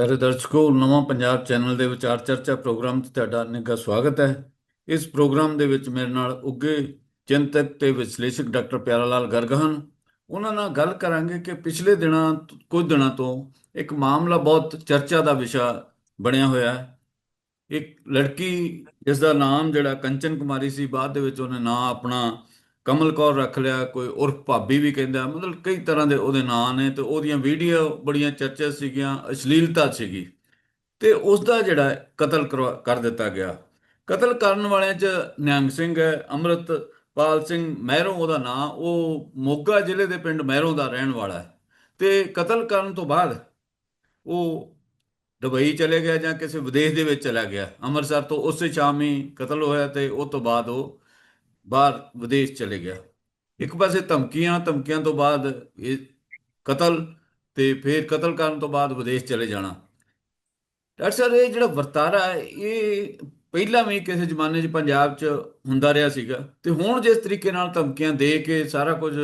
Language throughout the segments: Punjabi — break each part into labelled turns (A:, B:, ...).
A: ਪਿਆਰੇ ਦਰਸ਼ਕੋ, ਨਵਾਂ ਪੰਜਾਬ ਚੈਨਲ ਦੇ ਵਿਚਾਰ ਚਰਚਾ ਪ੍ਰੋਗਰਾਮ 'ਚ ਤੁਹਾਡਾ ਨਿੱਘਾ ਸਵਾਗਤ ਹੈ। ਇਸ ਪ੍ਰੋਗਰਾਮ ਦੇ ਵਿੱਚ ਮੇਰੇ ਨਾਲ ਉੱਗੇ ਚਿੰਤਕ ਤੇ ਵਿਸ਼ਲੇਸ਼ਕ ਡਾਕਟਰ ਪਿਆਰਾ ਲਾਲ ਗਰਗ ਹਨ। ਉਹਨਾਂ ਨਾਲ ਗੱਲ ਕਰਾਂਗੇ ਕਿ ਪਿਛਲੇ ਦਿਨਾਂ ਕੁਝ ਦਿਨਾਂ ਤੋਂ ਇੱਕ ਮਾਮਲਾ ਬਹੁਤ ਚਰਚਾ ਦਾ ਵਿਸ਼ਾ ਬਣਿਆ ਹੋਇਆ ਹੈ। ਇੱਕ ਲੜਕੀ ਜਿਸ ਦਾ ਨਾਮ ਜਿਹੜਾ ਕੰਚਨ ਕੁਮਾਰੀ ਸੀ, ਬਾਅਦ ਦੇ ਵਿੱਚ ਉਹਨੇ ਨਾਂ ਆਪਣਾ ਕਮਲ ਕੌਰ ਰੱਖ ਲਿਆ, ਕੋਈ ਉਰਫ ਭਾਬੀ ਵੀ ਕਹਿੰਦਾ, ਮਤਲਬ ਕਈ ਤਰ੍ਹਾਂ ਦੇ ਉਹਦੇ ਨਾਂ ਨੇ ਤੇ ਉਹਦੀਆਂ ਵੀਡੀਓ ਬੜੀਆਂ ਚਰਚਾ ਸੀਗੀਆਂ, ਅਸ਼ਲੀਲਤਾ ਸੀਗੀ। ਤੇ ਉਸ ਦਾ ਜਿਹੜਾ ਕਤਲ ਕਰਵਾ- ਕਰ ਦਿੱਤਾ ਗਿਆ। ਕਤਲ ਕਰਨ ਵਾਲਿਆਂ 'ਚ ਨਿਹੰਗ ਸਿੰਘ ਹੈ, ਅੰਮ੍ਰਿਤਪਾਲ ਸਿੰਘ ਮਹਿਰੋਂ ਉਹਦਾ ਨਾਂ, ਉਹ ਮੋਗਾ ਜ਼ਿਲ੍ਹੇ ਦੇ ਪਿੰਡ ਮਹਿਰੋਂ ਦਾ ਰਹਿਣ ਵਾਲਾ ਹੈ। ਤੇ ਕਤਲ ਕਰਨ ਤੋਂ ਬਾਅਦ ਉਹ ਦੁਬਈ ਚਲੇ ਗਿਆ ਜਾਂ ਕਿਸੇ ਵਿਦੇਸ਼ ਦੇ ਵਿੱਚ ਚਲਾ ਗਿਆ। ਅੰਮ੍ਰਿਤਸਰ ਤੋਂ ਉਸੇ ਸ਼ਾਮ ਹੀ ਕਤਲ ਹੋਇਆ ਤੇ ਉਸ ਤੋਂ ਬਾਅਦ ਉਹ ਬਾਹਰ ਵਿਦੇਸ਼ ਚਲੇ ਗਿਆ। ਇੱਕ ਪਾਸੇ ਧਮਕੀਆਂ ਧਮਕੀਆਂ ਤੋਂ ਬਾਅਦ ਇਹ ਕਤਲ ਤੇ ਫਿਰ ਕਤਲ ਕਰਨ ਤੋਂ ਬਾਅਦ ਵਿਦੇਸ਼ ਚਲੇ ਜਾਣਾ। ਡਾਕਟਰ ਸਾਹਿਬ, ਇਹ ਜਿਹੜਾ ਵਰਤਾਰਾ ਹੈ, ਇਹ ਪਹਿਲਾਂ ਵੀ ਕਿਸੇ ਜ਼ਮਾਨੇ 'ਚ ਪੰਜਾਬ 'ਚ ਹੁੰਦਾ ਰਿਹਾ ਸੀਗਾ ਤੇ ਹੁਣ ਜਿਸ ਤਰੀਕੇ ਨਾਲ ਧਮਕੀਆਂ ਦੇ ਕੇ ਸਾਰਾ ਕੁਝ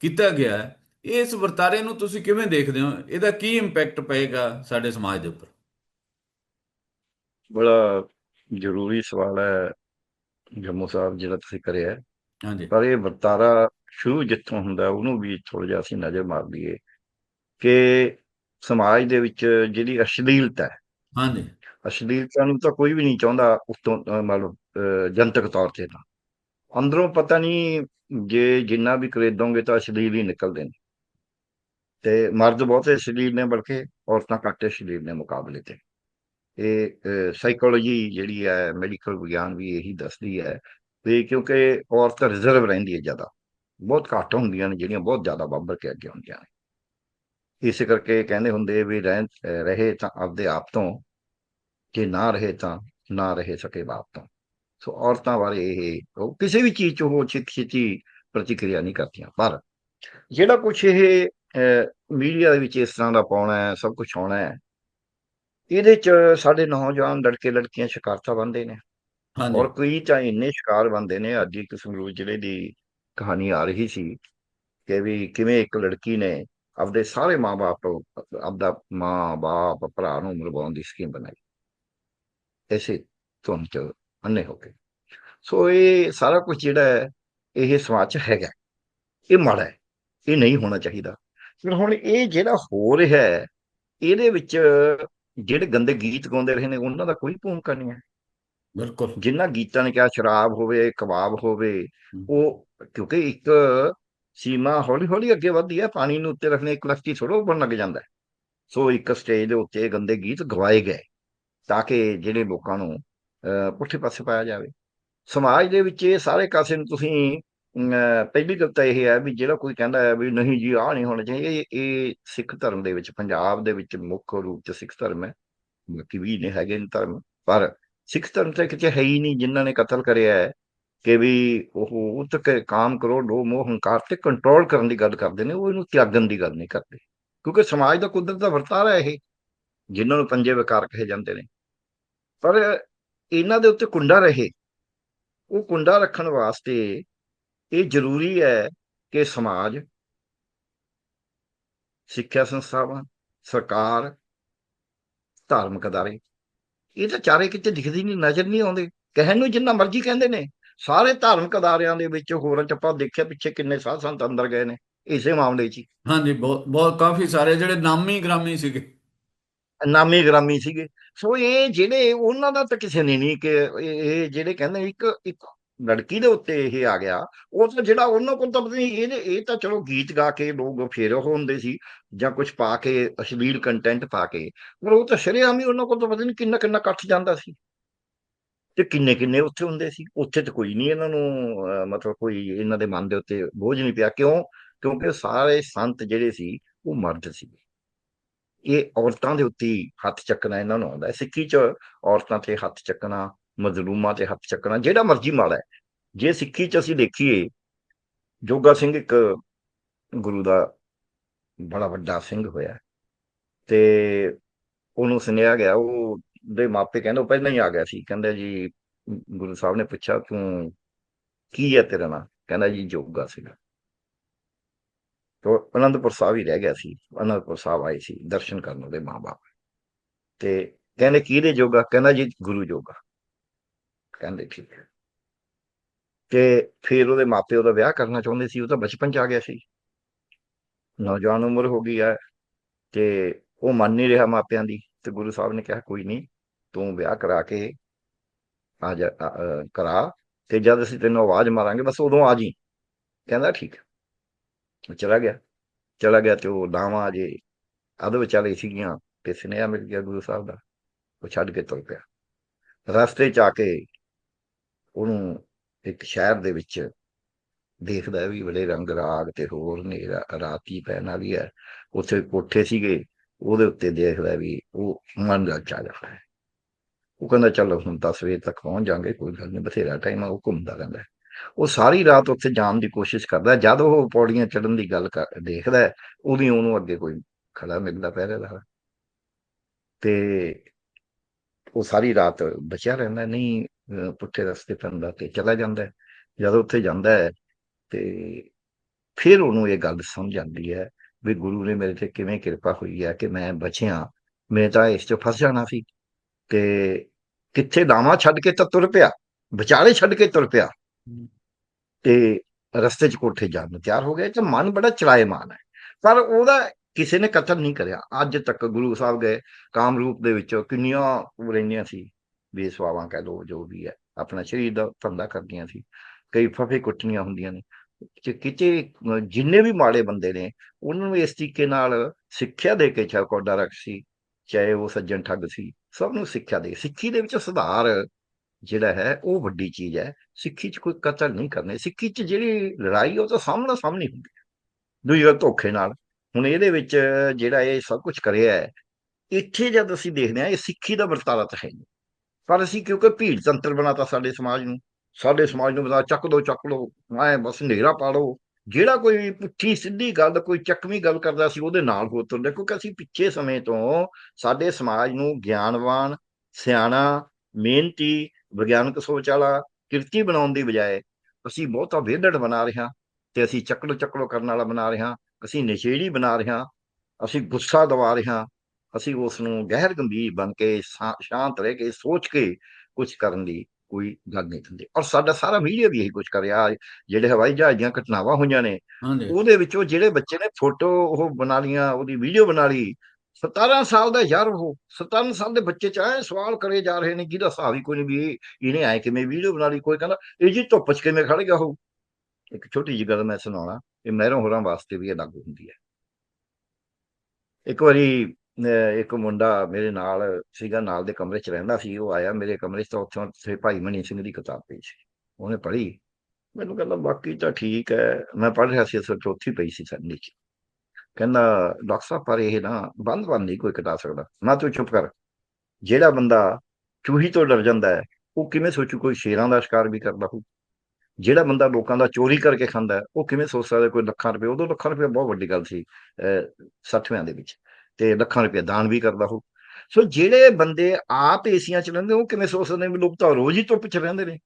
A: ਕੀਤਾ ਗਿਆ ਹੈ, ਇਸ ਵਰਤਾਰੇ ਨੂੰ ਤੁਸੀਂ ਕਿਵੇਂ ਦੇਖਦੇ ਹੋ? ਇਹਦਾ ਕੀ ਇੰਪੈਕਟ ਪਏਗਾ ਸਾਡੇ ਸਮਾਜ ਦੇ ਉੱਪਰ?
B: ਬੜਾ ਜ਼ਰੂਰੀ ਸਵਾਲ ਹੈ ਜੰਮੂ ਸਾਹਿਬ ਜਿਹੜਾ ਤੁਸੀਂ ਕਰਿਆ ਹੈ।
A: ਹਾਂਜੀ।
B: ਪਰ ਇਹ ਵਰਤਾਰਾ ਸ਼ੁਰੂ ਜਿੱਥੋਂ ਹੁੰਦਾ ਉਹਨੂੰ ਵੀ ਥੋੜਾ ਜਿਹਾ ਅਸੀਂ ਨਜ਼ਰ ਮਾਰ ਲਈਏ ਕਿ ਸਮਾਜ ਦੇ ਵਿੱਚ ਜਿਹੜੀ ਅਸ਼ਲੀਲਤਾ ਹੈ
A: ਹਾਂਜੀ।
B: ਅਸ਼ਲੀਲਤਾ ਨੂੰ ਤਾਂ ਕੋਈ ਵੀ ਨਹੀਂ ਚਾਹੁੰਦਾ ਉਸ ਤੋਂ ਮਤਲਬ ਜਨਤਕ ਤੌਰ ਤੇ ਤਾਂ। ਅੰਦਰੋਂ ਪਤਾ ਨਹੀਂ ਜੇ ਜਿੰਨਾ ਵੀ ਖਰੀਦੋਗੇ ਤਾਂ ਅਸ਼ਲੀਲ ਹੀ ਨਿਕਲਦੇ ਨੇ। ਤੇ ਮਰਦ ਬਹੁਤੇ ਅਸ਼ਲੀਲ ਨੇ ਬਲਕਿ ਔਰਤਾਂ ਘੱਟ ਅਸ਼ਲੀਲ ਨੇ ਮੁਕਾਬਲੇ ਤੇ। ਇਹ ਸਾਈਕੋਲੋਜੀ ਜਿਹੜੀ ਹੈ ਮੈਡੀਕਲ ਵਿਗਿਆਨ ਵੀ ਇਹੀ ਦੱਸਦੀ ਹੈ ਵੀ ਕਿਉਂਕਿ ਔਰਤ ਰਿਜ਼ਰਵ ਰਹਿੰਦੀ ਹੈ ਜ਼ਿਆਦਾ, ਬਹੁਤ ਘੱਟ ਹੁੰਦੀਆਂ ਨੇ ਜਿਹੜੀਆਂ ਬਹੁਤ ਜ਼ਿਆਦਾ ਬਾਬਰ ਕੇ ਅੱਗੇ ਹੁੰਦੀਆਂ ਨੇ। ਇਸੇ ਕਰਕੇ ਕਹਿੰਦੇ ਹੁੰਦੇ ਵੀ ਰਹਿ ਰਹੇ ਤਾਂ ਆਪਦੇ ਆਪ ਤੋਂ, ਜੇ ਨਾ ਰਹੇ ਤਾਂ ਨਾ ਰਹੇ ਸਕੇ ਬਾਪ ਤੋਂ। ਸੋ ਔਰਤਾਂ ਬਾਰੇ ਇਹ, ਉਹ ਕਿਸੇ ਵੀ ਚੀਜ਼ 'ਚ ਉਹ ਛੇਤੀ ਛੇਤੀ ਪ੍ਰਤੀਕਿਰਿਆ ਨਹੀਂ ਕਰਦੀਆਂ, ਪਰ ਜਿਹੜਾ ਕੁਝ ਇਹ ਮੀਡੀਆ ਦੇ ਵਿੱਚ ਇਸ ਤਰ੍ਹਾਂ ਦਾ ਪਾਉਣਾ ਹੈ, ਸਭ ਕੁਝ ਆਉਣਾ ਹੈ ਇਹਦੇ 'ਚ ਸਾਡੇ ਨੌਜਵਾਨ ਲੜਕੇ ਲੜਕੀਆਂ ਸ਼ਿਕਾਰਤਾ ਬਣਦੇ ਨੇ।
A: ਹਾਂਜੀ।
B: ਔਰ ਕਈ ਤਾਂ ਇੰਨੇ ਸ਼ਿਕਾਰ ਬਣਦੇ ਨੇ ਅੱਜ ਇੱਕ ਸੰਗਰੂਰ ਜ਼ਿਲ੍ਹੇ ਦੀ ਕਹਾਣੀ ਆ ਰਹੀ ਸੀ ਕਿ ਵੀ ਕਿਵੇਂ ਇੱਕ ਲੜਕੀ ਨੇ ਆਪਦੇ ਸਾਰੇ ਮਾਪੇ ਤੋਂ ਆਪਦਾ ਮਾਂ ਬਾਪ ਭਰਾ ਨੂੰ ਮਰਵਾਉਣ ਦੀ ਸਕੀਮ ਬਣਾਈ। ਐਸੇ ਧੁਨ ਚ ਅੰਨੇ ਹੋ ਕੇ। ਸੋ ਇਹ ਸਾਰਾ ਕੁਝ ਜਿਹੜਾ ਹੈ ਇਹ ਸਮਾਜ ਚ ਹੈਗਾ। ਇਹ ਮਾੜਾ ਹੈ ਇਹ ਨਹੀਂ ਹੋਣਾ ਚਾਹੀਦਾ। ਹੁਣ ਇਹ ਜਿਹੜਾ ਹੋ ਰਿਹਾ ਹੈ ਇਹਦੇ ਵਿੱਚ ਜਿਹੜੇ ਗੰਦੇ ਗੀਤ ਗਾਉਂਦੇ ਰਹੇ ਨੇ ਉਹਨਾਂ ਦਾ ਕੋਈ ਭੂਮਿਕਾ ਨਹੀਂ ਹੈ।
A: ਬਿਲਕੁਲ।
B: ਜਿਨ੍ਹਾਂ ਗੀਤਾਂ ਨੇ ਕਿਹਾ ਸ਼ਰਾਬ ਹੋਵੇ ਕਬਾਬ ਹੋਵੇ ਉਹ ਕਿਉਂਕਿ ਇੱਕ ਸੀਮਾ ਹੌਲੀ ਹੌਲੀ ਅੱਗੇ ਵੱਧਦੀ ਹੈ ਪਾਣੀ ਨੂੰ ਉੱਤੇ ਰੱਖਣੇ ਇੱਕ ਲਖਤੀ ਥੋੜਾ ਉੱਪਰ ਲੱਗ ਜਾਂਦਾ। ਸੋ ਇੱਕ ਸਟੇਜ ਦੇ ਉੱਤੇ ਗੰਦੇ ਗੀਤ ਗਵਾਏ ਗਏ ਤਾਂ ਕਿ ਜਿਹੜੇ ਲੋਕਾਂ ਨੂੰ ਪੁੱਠੇ ਪਾਸੇ ਪਾਇਆ ਜਾਵੇ। ਸਮਾਜ ਦੇ ਵਿੱਚ ਇਹ ਸਾਰੇ ਕਾਸੇ ਨੂੰ ਤੁਸੀਂ ਪਹਿਲੀ ਗੱਲ ਤਾਂ ਇਹ ਹੈ ਵੀ ਜਿਹੜਾ ਕੋਈ ਕਹਿੰਦਾ ਹੈ ਵੀ ਨਹੀਂ ਜੀ, ਆਹ ਨਹੀਂ ਹੋਣਾ ਚਾਹੀਦਾ, ਇਹ ਸਿੱਖ ਧਰਮ ਦੇ ਵਿੱਚ, ਪੰਜਾਬ ਦੇ ਵਿੱਚ ਮੁੱਖ ਰੂਪ ਚ ਸਿੱਖ ਧਰਮ ਹੈ। ਬਾਕੀ ਵੀ ਨੇ ਹੈਗੇ ਨੇ ਧਰਮ, ਪਰ ਸਿੱਖ ਧਰਮ ਤੇ ਕਿਤੇ ਹੈ ਹੀ ਨਹੀਂ, ਜਿਨ੍ਹਾਂ ਨੇ ਕਤਲ ਕਰਿਆ ਹੈ ਕਿ ਵੀ ਉਹ ਉਹ ਕਾਮ ਕਰੋ ਲੋ ਮੋਹ, ਹੰਕਾਰ ਤੇ ਕੰਟਰੋਲ ਕਰਨ ਦੀ ਗੱਲ ਕਰਦੇ ਨੇ, ਉਹ ਇਹਨੂੰ ਤਿਆਗਣ ਦੀ ਗੱਲ ਨਹੀਂ ਕਰਦੇ। ਕਿਉਂਕਿ ਸਮਾਜ ਦਾ ਕੁਦਰਤ ਦਾ ਵਰਤਾਰਾ ਇਹ, ਜਿਨ੍ਹਾਂ ਨੂੰ ਪੰਜੇ ਵਿਕਾਰ ਕਹੇ ਜਾਂਦੇ ਨੇ। ਪਰ ਇਹਨਾਂ ਦੇ ਉੱਤੇ ਕੁੰਡਾ ਰਹੇ। ਉਹ ਕੁੰਡਾ ਰੱਖਣ ਵਾਸਤੇ ਇਹ ਜ਼ਰੂਰੀ ਹੈ ਕਿ ਸਮਾਜ ਸਿੱਖਿਆ ਸੰਸਥਾਵਾਂ ਸਰਕਾਰ ਧਾਰਮਿਕ ਅਦਾਰੇ ਇਹ ਤਾਂ ਚਾਰੇ ਕਿਤੇ ਦਿਖਦੀ ਨਹੀਂ ਨਜ਼ਰ ਨਹੀਂ ਆਉਂਦੇ। ਕਹਿਣ ਨੂੰ ਜਿੰਨਾ ਮਰਜ਼ੀ ਕਹਿੰਦੇ ਨੇ ਸਾਰੇ ਧਾਰਮਿਕ ਅਦਾਰਿਆਂ ਦੇ ਵਿੱਚ ਹੋਰਾਂ ਚ ਆਪਾਂ ਦੇਖਿਆ ਪਿੱਛੇ ਕਿੰਨੇ ਸਾਧ ਸੰਤ ਅੰਦਰ ਗਏ ਨੇ ਇਸੇ ਮਾਮਲੇ 'ਚ
A: ਹਾਂਜੀ ਬਹੁਤ ਬਹੁਤ ਕਾਫੀ ਸਾਰੇ ਜਿਹੜੇ ਨਾਮੀ ਗ੍ਰਾਮੀ ਸੀਗੇ।
B: ਨਾਮੀ ਗ੍ਰਾਮੀ ਸੀਗੇ। ਸੋ ਇਹ ਜਿਹੜੇ ਉਹਨਾਂ ਦਾ ਤਾਂ ਕਿਸੇ ਨੇ ਨਹੀਂ ਕਿ ਇਹ ਜਿਹੜੇ ਕਹਿੰਦੇ ਇੱਕ ਇੱਕ ਲੜਕੀ ਦੇ ਉੱਤੇ ਇਹ ਆ ਗਿਆ, ਉਹ ਤਾਂ ਜਿਹੜਾ ਉਹਨਾਂ ਕੋਲ ਤਾਂ ਪਤਾ ਨਹੀਂ ਇਹਦੇ ਇਹ ਤਾਂ ਚਲੋ ਗੀਤ ਗਾ ਕੇ ਲੋਕ ਫੇਰ ਉਹ ਹੁੰਦੇ ਸੀ, ਜਾਂ ਕੁਝ ਪਾ ਕੇ, ਅਸ਼ਲੀਲ ਕੰਟੈਂਟ ਪਾ ਕੇ, ਪਰ ਉਹ ਤਾਂ ਸ਼ਰੇਆਮ ਹੀ ਉਹਨਾਂ ਕੋਲ ਤਾਂ ਪਤਾ ਨਹੀਂ ਕਿੰਨਾ ਕਿੰਨਾ ਇਕੱਠ ਜਾਂਦਾ ਸੀ। ਤੇ ਕਿੰਨੇ ਕਿੰਨੇ ਉੱਥੇ ਹੁੰਦੇ ਸੀ। ਉੱਥੇ ਤਾਂ ਕੋਈ ਨਹੀਂ ਇਹਨਾਂ ਨੂੰ ਮਤਲਬ ਕੋਈ ਇਹਨਾਂ ਦੇ ਮਨ ਦੇ ਉੱਤੇ ਬੋਝ ਨਹੀਂ ਪਿਆ। ਕਿਉਂ? ਕਿਉਂਕਿ ਸਾਰੇ ਸੰਤ ਜਿਹੜੇ ਸੀ, ਉਹ ਮਰਦ ਸੀ। ਇਹ ਔਰਤਾਂ ਦੇ ਉੱਤੇ ਹੀ ਹੱਥ ਚੱਕਣਾ ਇਹਨਾਂ ਨੂੰ ਆਉਂਦਾ ਸਿੱਖੀ ਚ ਔਰਤਾਂ ਤੇ ਹੱਥ ਚੱਕਣਾ ਮਜ਼ਲੂਮਾਂ ਤੇ ਹੱਥ ਚੱਕਣਾ, ਜਿਹੜਾ ਮਰਜ਼ੀ ਮਾੜਾ ਹੈ। ਜੇ ਸਿੱਖੀ ਚ ਅਸੀਂ ਦੇਖੀਏ, ਜੋਗਾ ਸਿੰਘ ਇੱਕ ਗੁਰੂ ਦਾ ਬੜਾ ਵੱਡਾ ਸਿੰਘ ਹੋਇਆ। ਤੇ ਉਹਨੂੰ ਸੁਨੇਹਾ ਗਿਆ, ਉਹ ਦੇ ਮਾਪੇ ਕਹਿੰਦੇ, ਉਹ ਪਹਿਲਾਂ ਹੀ ਆ ਗਿਆ ਸੀ। ਕਹਿੰਦਾ ਜੀ, ਗੁਰੂ ਸਾਹਿਬ ਨੇ ਪੁੱਛਿਆ, ਤੂੰ ਕੀ ਹੈ ਤੇਰਾ ਨਾਂ? ਕਹਿੰਦਾ ਜੀ, ਜੋਗਾ ਸੀਗਾ ਤੋ ਅਨੰਦਪੁਰ ਸਾਹਿਬ ਹੀ ਰਹਿ ਗਿਆ ਸੀ। ਅਨੰਦਪੁਰ ਸਾਹਿਬ ਆਏ ਸੀ, ਦਰਸ਼ਨ ਕਰਨ ਉਹਦੇ ਮਾਪੇ ਤੇ ਕਹਿੰਦੇ, ਕਿਹਦੇ ਜੋਗਾ? ਕਹਿੰਦਾ ਜੀ, ਗੁਰੂ ਜੋਗਾ। ਕਹਿੰਦੇ ਠੀਕ ਹੈ। ਤੇ ਫਿਰ ਉਹਦੇ ਮਾਪੇ ਉਹਦਾ ਵਿਆਹ ਕਰਨਾ ਚਾਹੁੰਦੇ ਸੀ, ਉਹ ਤਾਂ ਬਚਪਨ ਚ ਆ ਗਿਆ ਸੀ। ਨੌਜਵਾਨ ਉਮਰ ਹੋ ਗਈ ਹੈ ਤੇ ਉਹ ਮੰਨ ਨਹੀਂ ਰਿਹਾ ਮਾਪਿਆਂ ਦੀ ਤੇ ਗੁਰੂ ਸਾਹਿਬ ਨੇ ਕਿਹਾ, ਕੋਈ ਨਹੀਂ, ਤੂੰ ਵਿਆਹ ਕਰਾ ਕੇ ਆ ਜਾ ਕਰਾ ਤੇ ਜਦ ਅਸੀਂ ਤੈਨੂੰ ਆਵਾਜ਼ ਮਾਰਾਂਗੇ, ਬਸ ਉਦੋਂ ਆ ਜੀ। ਕਹਿੰਦਾ ਠੀਕ ਹੈ। ਚਲਾ ਗਿਆ। ਚਲਾ ਗਿਆ ਤੇ ਉਹ ਲਾਵਾਂ ਜੇ ਅੱਧ ਵਿਚਾਲੇ ਸੀਗੀਆਂ, ਤੇ ਸੁਨੇਹਾ ਮਿਲ ਗਿਆ ਗੁਰੂ ਸਾਹਿਬ ਦਾ। ਉਹ ਛੱਡ ਕੇ ਤੁਰ ਪਿਆ। ਰਸਤੇ ਚ ਆ ਕੇ ਉਹਨੂੰ ਇੱਕ ਸ਼ਹਿਰ ਦੇ ਵਿੱਚ ਦੇਖਦਾ ਵੀ ਬੜੇ ਰੰਗ ਰਾਗ ਤੇ ਹੋਰ ਨੇਰਾ ਰਾਤੀ ਪੈਣ ਵਾਲੀ ਹੈ। ਉੱਥੇ ਕੋਠੇ ਸੀਗੇ, ਉਹਦੇ ਉੱਤੇ ਦੇਖਦਾ ਵੀ ਉਹ ਮਨ ਦਾ ਚਾ ਜਾਂਦਾ ਹੈ। ਉਹ ਕਹਿੰਦਾ, ਚਲੋ ਹੁਣ 10 ਵਜੇ ਤੱਕ ਪਹੁੰਚ ਜਾਾਂਗੇ, ਕੋਈ ਗੱਲ ਨਹੀਂ, ਬਥੇਰਾ ਟਾਈਮ ਉਹ ਘੁੰਮਦਾ ਰਹਿੰਦਾ ਉਹ ਸਾਰੀ ਰਾਤ ਉੱਥੇ ਜਾਣ ਦੀ ਕੋਸ਼ਿਸ਼ ਕਰਦਾ, ਜਦ ਉਹ ਪੌੜੀਆਂ ਚੜਨ ਦੀ ਗੱਲ ਕਰ- ਦੇਖਦਾ ਉਹਦੀ ਉਹਨੂੰ ਅੱਗੇ ਕੋਈ ਖੜਾ ਮਿਲਦਾ ਪਹਿਰੇਦਾਰ ਤੇ ਉਹ ਸਾਰੀ ਰਾਤ ਬਚਿਆ ਰਹਿੰਦਾ ਨਹੀਂ ਪੁੱਠੇ ਰਸਤੇ ਪੈਂਦਾ ਤੇ ਚਲਾ ਜਾਂਦਾ ਹੈ। ਜਦ ਉੱਥੇ ਜਾਂਦਾ ਹੈ ਤੇ ਫਿਰ ਉਹਨੂੰ ਇਹ ਗੱਲ ਸਮਝ ਆਉਂਦੀ ਹੈ ਵੀ ਗੁਰੂ ਨੇ ਮੇਰੇ ਤੇ ਕਿਵੇਂ ਕਿਰਪਾ ਹੋਈ ਹੈ ਕਿ ਮੈਂ ਬਚਿਆ ਮੈਂ ਤਾਂ ਇਸ 'ਚ ਫਸ ਜਾਣਾ ਸੀ ਤੇ ਕਿੱਥੇ ਲਾਵਾਂ ਛੱਡ ਕੇ ਤਾਂ ਤੁਰ ਪਿਆ ਵਿਚਾਲੇ ਛੱਡ ਕੇ ਤੁਰ ਪਿਆ। ਤੇ ਰਸਤੇ 'ਚ ਕੋਠੇ ਜਾਣ ਨੂੰ ਤਿਆਰ ਹੋ ਗਿਆ ਤੇ ਮਨ ਬੜਾ ਚਲਾਏਮਾਨ ਹੈ। ਪਰ ਉਹਦਾ ਕਿਸੇ ਨੇ ਕਤਲ ਨਹੀਂ ਕਰਿਆ। ਅੱਜ ਤੱਕ ਗੁਰੂ ਸਾਹਿਬ ਗਏ ਕਾਮਰੂਪ ਦੇ ਵਿੱਚ ਕਿੰਨੀਆਂ ਰਹਿੰਦੀਆਂ ਸੀ। ਬੇਸਵਾਵਾਂ ਕਹਿ ਲੋ ਜੋ ਵੀ ਹੈ। ਆਪਣਾ ਸਰੀਰ ਦਾ ਧੰਦਾ ਕਰਦੀਆਂ ਸੀ। ਕਈ ਫਫੇ ਕੁੱਟਣੀਆਂ ਹੁੰਦੀਆਂ ਨੇ। ਕਿ ਕਿਤੇ ਜਿੰਨੇ ਵੀ ਮਾੜੇ ਬੰਦੇ ਨੇ, ਉਹਨਾਂ ਨੂੰ ਇਸ ਤਰੀਕੇ ਨਾਲ ਸਿੱਖਿਆ ਦੇ ਕੇ ਚਾਹੇ ਕੋਡਾ ਰੱਖ ਸੀ, ਚਾਹੇ ਉਹ ਸੱਜਣ ਠੱਗ ਸੀ, ਸਭ ਨੂੰ ਸਿੱਖਿਆ ਦੇ। ਸਿੱਖੀ ਦੇ ਵਿੱਚ ਸੁਧਾਰ ਜਿਹੜਾ ਹੈ, ਉਹ ਵੱਡੀ ਚੀਜ਼ ਹੈ। ਸਿੱਖੀ 'ਚ ਕੋਈ ਕਤਲ ਨਹੀਂ ਕਰਨੇ। ਸਿੱਖੀ 'ਚ ਜਿਹੜੀ ਲੜਾਈ ਉਹ ਤਾਂ ਸਾਹਮਣਾ ਸਾਹਮਣੀ ਹੁੰਦੀ ਹੈ। ਦੂਜੀ ਗੱਲ ਧੋਖੇ ਨਾਲ। ਹੁਣ ਇਹਦੇ ਵਿੱਚ ਜਿਹੜਾ ਇਹ ਸਭ ਕੁਝ ਕਰਿਆ ਹੈ, ਇੱਥੇ ਜਦ ਅਸੀਂ ਦੇਖਦੇ ਹਾਂ, ਇਹ ਸਿੱਖੀ ਦਾ ਵਰਤਾਰਾ ਤਾਂ ਹੈ ਨਹੀਂ। ਪਰ ਅਸੀਂ ਕਿਉਂਕਿ ਭੀੜ ਤੰਤਰ ਬਣਾਤਾ ਸਾਡੇ ਸਮਾਜ ਨੂੰ, ਸਾਡੇ ਸਮਾਜ ਨੂੰ ਬਤਾ ਚੱਕ ਦੋ, ਚੱਕ ਲੋ ਐ ਬਸ ਹਨੇਰਾ ਪਾੜੋ। ਜਿਹੜਾ ਕੋਈ ਪੁੱਠੀ ਸਿੱਧੀ ਗੱਲ, ਕੋਈ ਚੱਕਵੀਂ ਗੱਲ ਕਰਦਾ ਸੀ, ਉਹਦੇ ਨਾਲ ਹੋ ਤੁਰਦੇ ਕਿਉਂਕਿ ਅਸੀਂ ਪਿੱਛੇ ਸਮੇਂ ਤੋਂ ਸਾਡੇ ਸਮਾਜ ਨੂੰ ਗਿਆਨਵਾਨ, ਸਿਆਣਾ, ਮਿਹਨਤੀ, ਵਿਗਿਆਨਕ ਸੋਚ ਵਾਲਾ, ਕਿਰਤੀ ਬਣਾਉਣ ਦੀ ਬਜਾਏ ਅਸੀਂ ਬਹੁਤਾ ਵਿਹੜੜ ਬਣਾ ਰਹੇ ਹਾਂ ਤੇ ਅਸੀਂ ਚੱਕੜੋ ਚੱਕੜੋ ਕਰਨ ਵਾਲਾ ਬਣਾ ਰਹੇ ਹਾਂ ਅਸੀਂ ਨਸ਼ੇੜੀ ਬਣਾ ਰਹੇ ਹਾਂ ਅਸੀਂ ਗੁੱਸਾ ਦਵਾ ਰਹੇ ਹਾਂ ਅਸੀਂ ਉਸ ਨੂੰ ਗਹਿਰ ਗੰਭੀਰ ਬਣ ਕੇ ਸ਼ਾਂਤ ਰਹਿ ਕੇ ਸੋਚ ਕੇ ਕੁਝ ਕਰਨ ਦੀ ਕੋਈ ਗੱਲ ਨਹੀਂ ਹੁੰਦੀ ਔਰ ਸਾਡਾ ਸਾਰਾ ਮੀਡੀਆ ਵੀ ਇਹੀ ਕੁਝ ਕਰ ਰਿਹਾ। ਜਿਹੜੇ ਹਵਾਈ ਜਹਾਜ਼ ਦੀਆਂ ਘਟਨਾਵਾਂ ਹੋਈਆਂ ਨੇ ਉਹਦੇ ਵਿੱਚੋਂ ਜਿਹੜੇ ਬੱਚੇ ਨੇ ਫੋਟੋ ਉਹ ਬਣਾ ਲੀਆਂ ਉਹਦੀ ਵੀਡੀਓ ਬਣਾ ਲਈ। 17 ਸਾਲ ਦਾ ਯਾਰ ਉਹ 17 ਸਾਲ ਦੇ ਬੱਚੇ ਚ ਐ ਸਵਾਲ ਕਰੇ ਜਾ ਰਹੇ ਨੇ ਜਿਹਦਾ ਹਿਸਾਬ ਹੀ ਕੋਈ ਨਹੀਂ ਵੀ ਇਹ- ਇਹਨੇ ਆਏ ਕਿਵੇਂ ਵੀਡੀਓ ਬਣਾ ਲਈ ਕੋਈ ਕਹਿੰਦਾ ਇਹ ਜੀ ਧੁੱਪ ਚ ਕਿਵੇਂ ਖੜ ਗਿਆ ਉਹ? ਇੱਕ ਛੋਟੀ ਜਿਹੀ ਗੱਲ ਮੈਂ ਸੁਣਾਉਣਾ ਇਹ ਮਹਿਰੋਂ ਹੋਰਾਂ ਵਾਸਤੇ ਵੀ ਇਹ ਲਾਗੂ ਹੁੰਦੀ ਹੈ। ਇੱਕ ਵਾਰੀ ਇੱਕ ਮੁੰਡਾ ਮੇਰੇ ਨਾਲ ਸੀਗਾ, ਨਾਲ ਦੇ ਕਮਰੇ 'ਚ ਰਹਿੰਦਾ ਸੀ, ਉਹ ਆਇਆ ਮੇਰੇ ਕਮਰੇ 'ਚ ਤਾਂ ਉੱਥੋਂ ਉੱਥੇ ਭਾਈ ਮਨੀ ਸਿੰਘ ਦੀ ਕਿਤਾਬ ਪਈ ਸੀ। ਉਹਨੇ ਪੜ੍ਹੀ। ਮੈਨੂੰ ਕਹਿੰਦਾ, ਬਾਕੀ ਤਾਂ ਠੀਕ ਹੈ। ਮੈਂ ਪੜ੍ਹ ਰਿਹਾ ਸੀ, ਅਸਲ ਚੌਥੀ ਪਈ ਸੀ ਸਰ ਨੀਚੇ ਕਹਿੰਦਾ, ਡਾਕਟਰ ਸਾਹਿਬ, ਪਰ ਇਹ ਨਾ ਬੰਦ ਬੰਦ ਨਹੀਂ ਕੋਈ ਕਟਾ ਸਕਦਾ। ਨਾ ਤੂੰ ਚੁੱਪ ਕਰ। ਜਿਹੜਾ ਬੰਦਾ ਚੂਹੀ ਤੋਂ ਡਰ ਜਾਂਦਾ ਹੈ, ਉਹ ਕਿਵੇਂ ਸੋਚੂ ਕੋਈ ਸ਼ੇਰਾਂ ਦਾ ਸ਼ਿਕਾਰ ਵੀ ਕਰਦਾ ਹੋ ਜਿਹੜਾ ਬੰਦਾ ਲੋਕਾਂ ਦਾ ਚੋਰੀ ਕਰਕੇ ਖਾਂਦਾ ਉਹ ਕਿਵੇਂ ਸੋਚ ਸਕਦਾ ਕੋਈ ਲੱਖਾਂ ਰੁਪਏ? ਉਦੋਂ ਲੱਖਾਂ ਰੁਪਏ ਬਹੁਤ ਵੱਡੀ ਗੱਲ ਸੀ, ਅਹ 60ਵਿਆਂ ਦੇ ਵਿੱਚ। ਤੇ ਲੱਖਾਂ ਰੁਪਏ ਦਾਨ ਵੀ ਕਰਦਾ ਹੋ ਸੋ ਜਿਹੜੇ ਬੰਦੇ ਆਪ ਏਸੀਆਂ ਚ ਰਹਿੰਦੇ ਉਹ ਕਿਵੇਂ ਸੋਚ ਸਕਦੇ ਨੇ ਲੋਕ ਤਾਂ ਰੋਜ਼ ਹੀ ਧੁੱਪ ਚ ਰਹਿੰਦੇ ਨੇ?